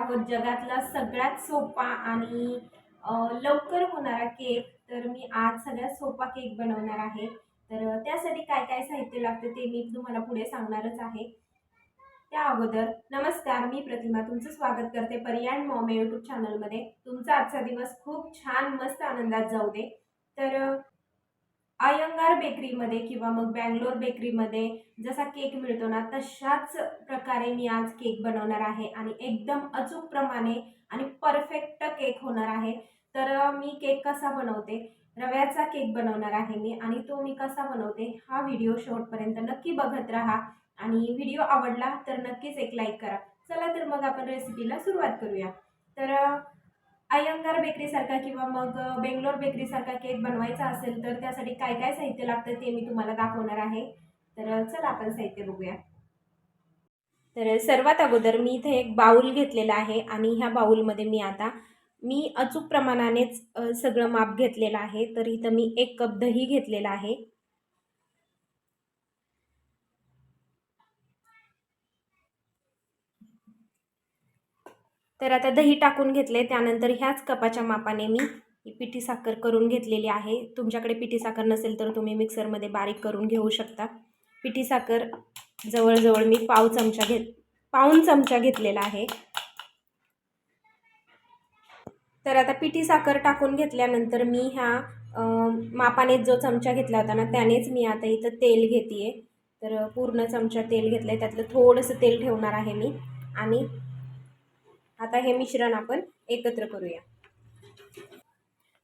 आहोत जगातला सगळ्यात सोपा आणि लवकर होणारा केक तर मी आज सगळ्यात सोपा केक बनवणार आहे. तर त्यासाठी काय काय साहित्य लागतं ते मी तुम्हाला पुढे सांगणारच आहे. त्या अगोदर नमस्कार मी प्रतिमा तुमचं स्वागत करते पर्याय मॉम यूट्यूब चॅनलमध्ये तुमचा आजचा दिवस खूप छान मस्त आनंदात जाऊ दे. तर अयंगार बेकरीमध्ये किंवा मग बँगलोर बेकरीमध्ये जसा केक मिळतो ना तशाच प्रकारे मी आज केक बनवणार आहे आणि एकदम अचूक प्रमाणे आणि परफेक्ट केक होणार आहे. तर मी केक कसा बनवते? रव्याचा केक बनवणार आहे मी आणि तो मी कसा बनवते हा व्हिडिओ शेवटपर्यंत नक्की बघत राहा आणि व्हिडिओ आवडला तर नक्कीच एक लाईक करा. चला तर मग आपण रेसिपीला सुरुवात करूया. तर अयंगार बेकरीसारखा किंवा मग बेंगलोर बेकरीसारखा केक बनवायचा असेल तर त्यासाठी काय काय साहित्य लागतं ते मी तुम्हाला दाखवणार आहे. तर चला आपण साहित्य बघूया. तर सर्वात अगोदर मी इथे एक बाऊल घेतलेला आहे आणि ह्या बाऊलमध्ये मी आता मी अचूक प्रमाणानेच सगळं माप घेतलेलं आहे. तर इथं मी एक कप दही घेतलेला आहे. तर आता दही टाकून घेतले त्यानंतर ह्याच कपाच्या मापाने मी ही पिठी साखर करून घेतलेली आहे. तुमच्याकडे पिठी साखर नसेल तर तुम्ही मिक्सरमध्ये बारीक करून घेऊ शकता. पिठी साखर जवळजवळ मी पाव चमचा घेत पाऊन चमचा घेतलेला आहे. तर आता पिठी साखर टाकून घेतल्यानंतर मी ह्या मापाने जो चमचा घेतला होता ना त्यानेच मी आता इथं तेल घेते तर पूर्ण चमचा तेल घेतलं आहे त्यातलं थोडंसं तेल ठेवणार आहे मी. आणि आता हे मिश्रण आपण एकत्र करूया.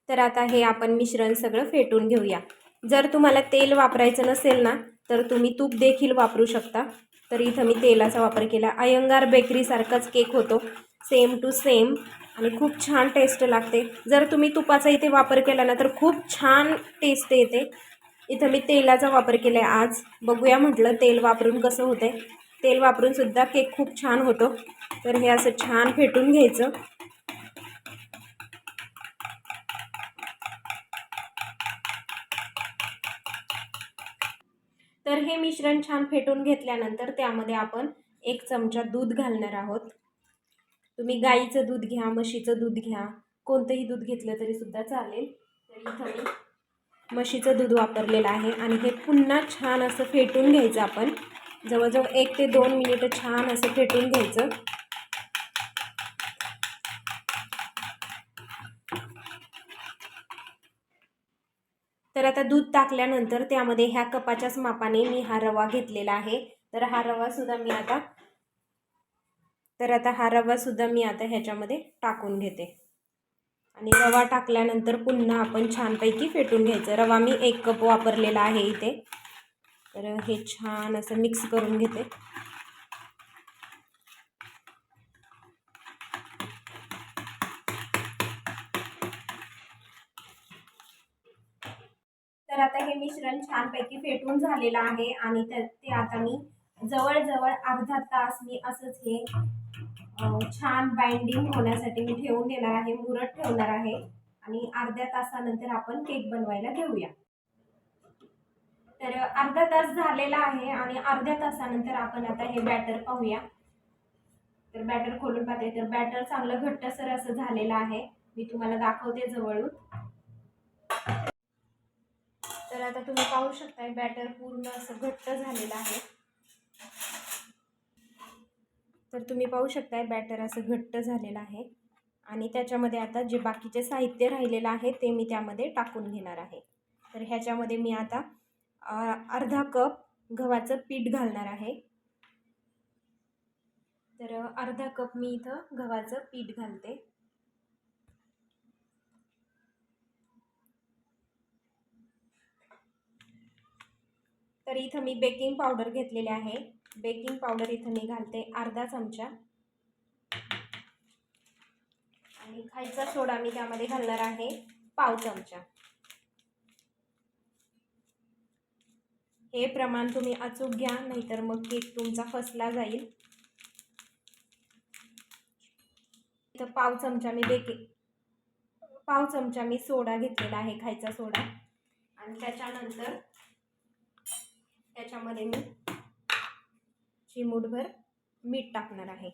तर आता हे आपण मिश्रण सगळं फेटून घेऊया. जर तुम्हाला तेल वापरायचं नसेल ना तर तुम्ही तूप देखील वापरू शकता. तर इथं मी तेलाचा वापर केला. अयंगार बेकरीसारखाच केक होतो. सेम टू सेम आणि खूप छान टेस्ट लागते. जर तुम्ही तुपाचा इथे वापर केला ना तर खूप छान टेस्ट येते. इथं मी तेलाचा वापर केला आहे आज. बघूया म्हटलं तेल वापरून कसं होते तेल वापरून सुद्धा केक खूप छान होतो. तर हे असं छान फेटून घ्यायचं. तर हे मिश्रण छान फेटून घेतल्यानंतर त्यामध्ये आपण एक चमचा दूध घालणार आहोत. तुम्ही गाईचं दूध घ्या म्हशीचं दूध घ्या कोणतंही दूध घेतलं तरी सुद्धा चालेल. तर इथं मी म्हशीचं दूध वापरलेलं आहे आणि हे पुन्हा छान असं फेटून घ्यायचं आपण. जवळजवळ एक ते दोन मिनिटं छान असं फेटून घ्यायचं. तर आता दूध टाकल्यानंतर त्यामध्ये ह्या कपाच्याच मापाने मी हा रवा घेतलेला आहे. तर हा रवा सुद्धा मी आता तर आता हा रवा सुद्धा मी आता ह्याच्यामध्ये टाकून घेते. आणि रवा टाकल्यानंतर पुन्हा आपण छानपैकी फेटून घ्यायचं. रवा मी एक कप वापरलेला आहे इथे. तर हे छान असं मिक्स करून घेते. तर आता हे मिश्रण छानपैकी फेटून झालेलं आहे आणि तर ते आता मी जवळजवळ अर्धा तास मी असंच हे छान बाइंडिंग होण्यासाठी मी ठेवून देणार आहे मुरत ठेवणार आहे. आणि अर्ध्या तासानंतर आपण केक बनवायला घेऊया. तर अर्धा तास झालेला आहे आणि अर्ध्या तासानंतर आपण आता हे बॅटर पाहूया. तर बॅटर खोलून पाहते. तर बॅटर चांगलं घट्टसर असं झालेलं आहे. मी तुम्हाला दाखवते जवळून. तर आता तुम्ही पाहू शकताय बॅटर पूर्ण असं घट्ट झालेलं आहे. तर तुम्ही पाहू शकताय बॅटर असं घट्ट झालेलं आहे. आणि त्याच्यामध्ये आता जे बाकीचे साहित्य राहिलेलं आहे ते मी त्यामध्ये टाकून घेणार आहे. तर ह्याच्यामध्ये मी आता अर्धा कप गव्हाचं पीठ घालणार आहे. तर अर्धा कप मी इथं गव्हाचं पीठ घालते. तर इथं मी बेकिंग पावडर घेतलेले आहे. बेकिंग पावडर इथं मी घालते अर्धा चमचा. आणि खायचा सोडा मी त्यामध्ये घालणार आहे पाव चमचा. हे प्रमाण तुम्ही अचूक घ्या नाहीतर मग केक तुमचा फसला जाईल. इथं पाव चमचा मी बेकिंग पाव चमचा मी सोडा घेतलेला आहे खायचा सोडा. आणि त्याच्यानंतर त्याच्यामध्ये मी चिमूटभर मीठ टाकणार आहे.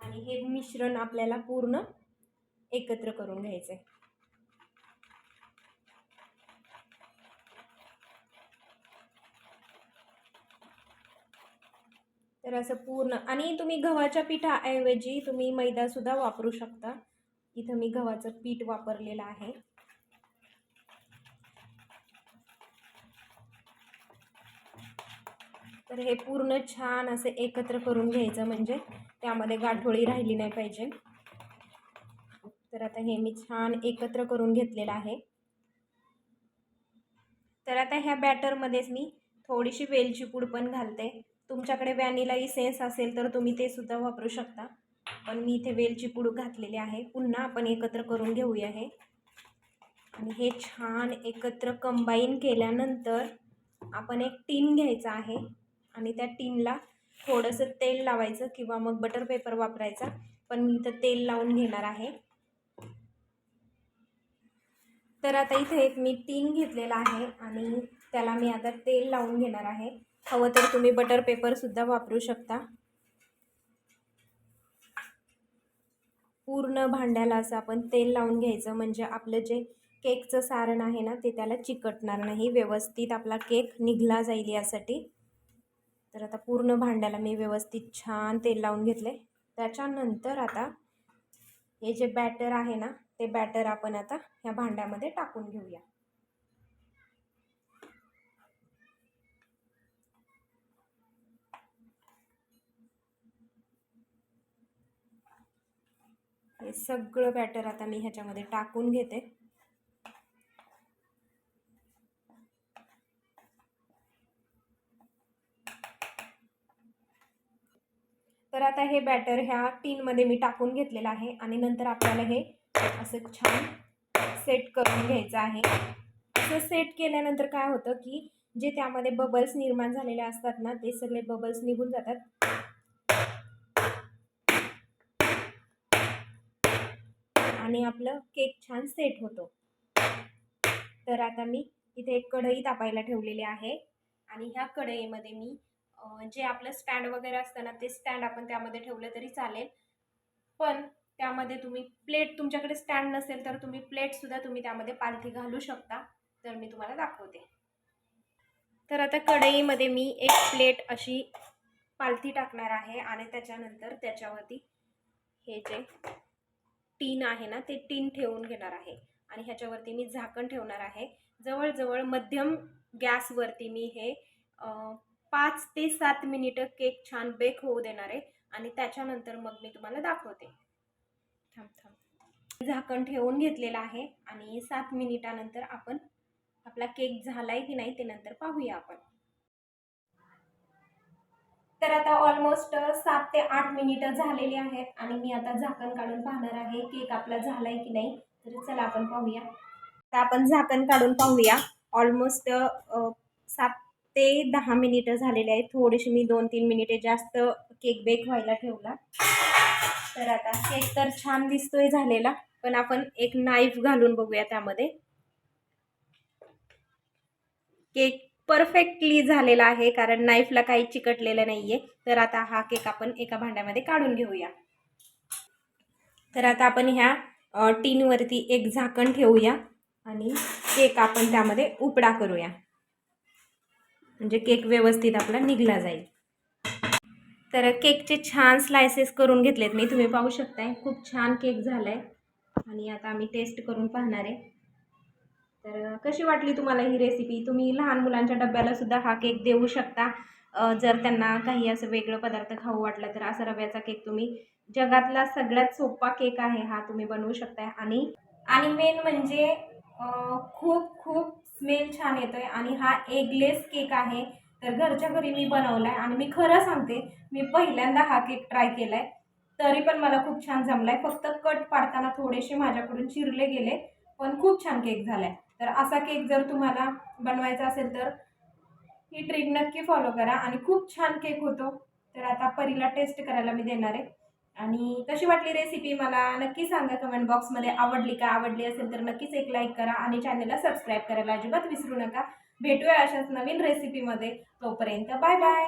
आणि हे मिश्रण आपल्याला पूर्ण एकत्र करून घ्यायचं आहे तर असं पूर्ण आणि तुम्ही गव्हाच्या पिठाऐवजी तुम्ही मैदासुद्धा वापरू शकता. इथं मी गव्हाचं पीठ वापरलेलं आहे. तर हे पूर्ण छान असे एकत्र करून घ्यायचं म्हणजे त्यामध्ये गाठोळी राहिली नाही पाहिजे. तर आता हे मी छान एकत्र करून घेतलेलं आहे. तर आता ह्या बॅटरमध्येच मी थोडीशी वेलची पूड पण घालते. तुमच्याकडे व्हॅनिला इसेन्स असेल तर तुम्ही ते सुद्धा वापरू शकता. पण मी इथे वेलची पूड घातलेली आहे. पुन्हा आपण एकत्र करून घेऊया हे. आणि हे छान एकत्र कंबाईन केल्यानंतर आपण एक टीन घ्यायचा आहे. आणि त्या टीनला थोडंसं तेल लावायचं किंवा मग बटर पेपर वापरायचा. पण मी इथं तेल लावून घेणार आहे. तर आता इथे एक मी टीन घेतलेला आहे. आणि त्याला मी आता तेल लावून घेणार आहे. हवं तर तुम्ही बटर पेपरसुद्धा वापरू शकता. पूर्ण भांड्याला असं आपण तेल लावून घ्यायचं म्हणजे आपलं जे केकचं सारण आहे ना ते त्याला चिकटणार नाही. व्यवस्थित आपला केक निघला जाईल यासाठी. तर आता पूर्ण भांड्याला मी व्यवस्थित छान तेल लावून घेतले त्याच्यानंतर आता हे जे बॅटर आहे ना ते बॅटर आपण आता ह्या भांड्यामध्ये टाकून घेऊया. हे सगळं बॅटर आता मी ह्याच्यामध्ये टाकून घेते. तर आता हे बॅटर ह्या टीनमध्ये मी टाकून घेतलेलं आहे आणि नंतर आपल्याला हे असं छान सेट करून घ्यायचं आहे. असं सेट केल्यानंतर काय होतं की जे त्यामध्ये बबल्स निर्माण झालेले असतात ना ते सगळे बबल्स निघून जातात. आणि आपलं केक छान सेट होतो. तर आता मी इथे एक कढई तापायला ठेवलेली आहे. आणि ह्या कढईमध्ये मी जे आपलं स्टँड वगैरे असतं ना ते स्टँड आपण त्यामध्ये ठेवलं तरी चालेल. पण त्यामध्ये तुम्ही प्लेट तुमच्याकडे स्टँड नसेल तर तुम्ही प्लेटसुद्धा तुम्ही त्यामध्ये पालथी घालू शकता. तर मी तुम्हाला दाखवते. तर आता कढईमध्ये मी एक प्लेट अशी पालथी टाकणार आहे आणि त्याच्यानंतर त्याच्यावरती हे जे टीन आहे ना ते टीन ठेवून घेणार आहे. आणि ह्याच्यावरती मी झाकण ठेवणार आहे. जवळजवळ मध्यम गॅसवरती मी हे पाच ते सात मिनिटं केक छान बेक होऊ देणार आहे. आणि त्याच्यानंतर मग मी तुम्हाला दाखवते. थांब थांब. झाकण ठेवून घेतलेलं आहे. आणि सात मिनिटानंतर आपण आपला केक झाला आहे की नाही ते नंतर पाहूया आपण. तर आता ऑलमोस्ट सात ते आठ मिनिटं झालेली आहेत आणि मी आता झाकण काढून पाहणार आहे केक आपला झाला आहे की नाही. तर चला आपण पाहूया. तर आपण झाकण काढून पाहूया. ऑलमोस्ट सात ते दहा मिनिटं झालेले आहेत. थोडीशी मी दोन तीन मिनिटे जास्त केक बेक व्हायला ठेवला. तर आता केक तर छान दिसतोय झालेला पण आपण एक नाईफ घालून बघूया त्यामध्ये. केक परफेक्टली झालेला आहे कारण नाईफला काही चिकटलेलं नाही आहे तर आता हा केक आपण एका भांड्यामध्ये काढून घेऊया. तर आता आपण ह्या टीनवरती एक झाकण ठेवूया आणि केक आपण त्यामध्ये उपडा करूया. म्हणजे केक व्यवस्थित आपला निघला जाईल. तर केकचे छान स्लायसेस करून घेतलेत. मी तुम्ही पाहू शकताय खूप छान केक झाला आहे आणि आता आम्ही टेस्ट करून पाहणार आहे. तर कशी वाटली तुम्हाला ही रेसिपी तुम्ही लहान मुलांच्या डब्याला सुद्धा हा केक देऊ शकता. जर त्यांना काही असं वेगळं पदार्थ खाऊ वाटलं तर असा रव्याचा केक तुम्ही जगातला सगळ्यात सोपा केक आहे हा तुम्ही बनवू शकताय. आणि आणि मेन म्हणजे खूप खूप स्मेल छान येतो आहे आणि हा एगलेस केक आहे. तर घरच्या घरी मी बनवला आहे आणि मी खरं सांगते मी पहिल्यांदा हा केक ट्राय केला आहे तरी पण मला खूप छान जमला आहे फक्त कट पाडताना थोडेसे माझ्याकडून चिरले गेले पण खूप छान केक झाला आहे तर असा केक जर तुम्हाला बनवायचा असेल तर ही ट्रिक नक्की फॉलो करा. आणि खूप छान केक होतो. तर आता परीला टेस्ट करायला मी देणार आहे. आणि कशी वाटली रेसिपी मला नक्की सांगा कमेंट बॉक्समध्ये आवडली का आवडली असेल तर नक्कीच एक लाईक करा आणि चॅनलला सबस्क्राईब करायला अजिबात विसरू नका. भेटूया अशाच नवीन रेसिपीमध्ये तोपर्यंत बाय बाय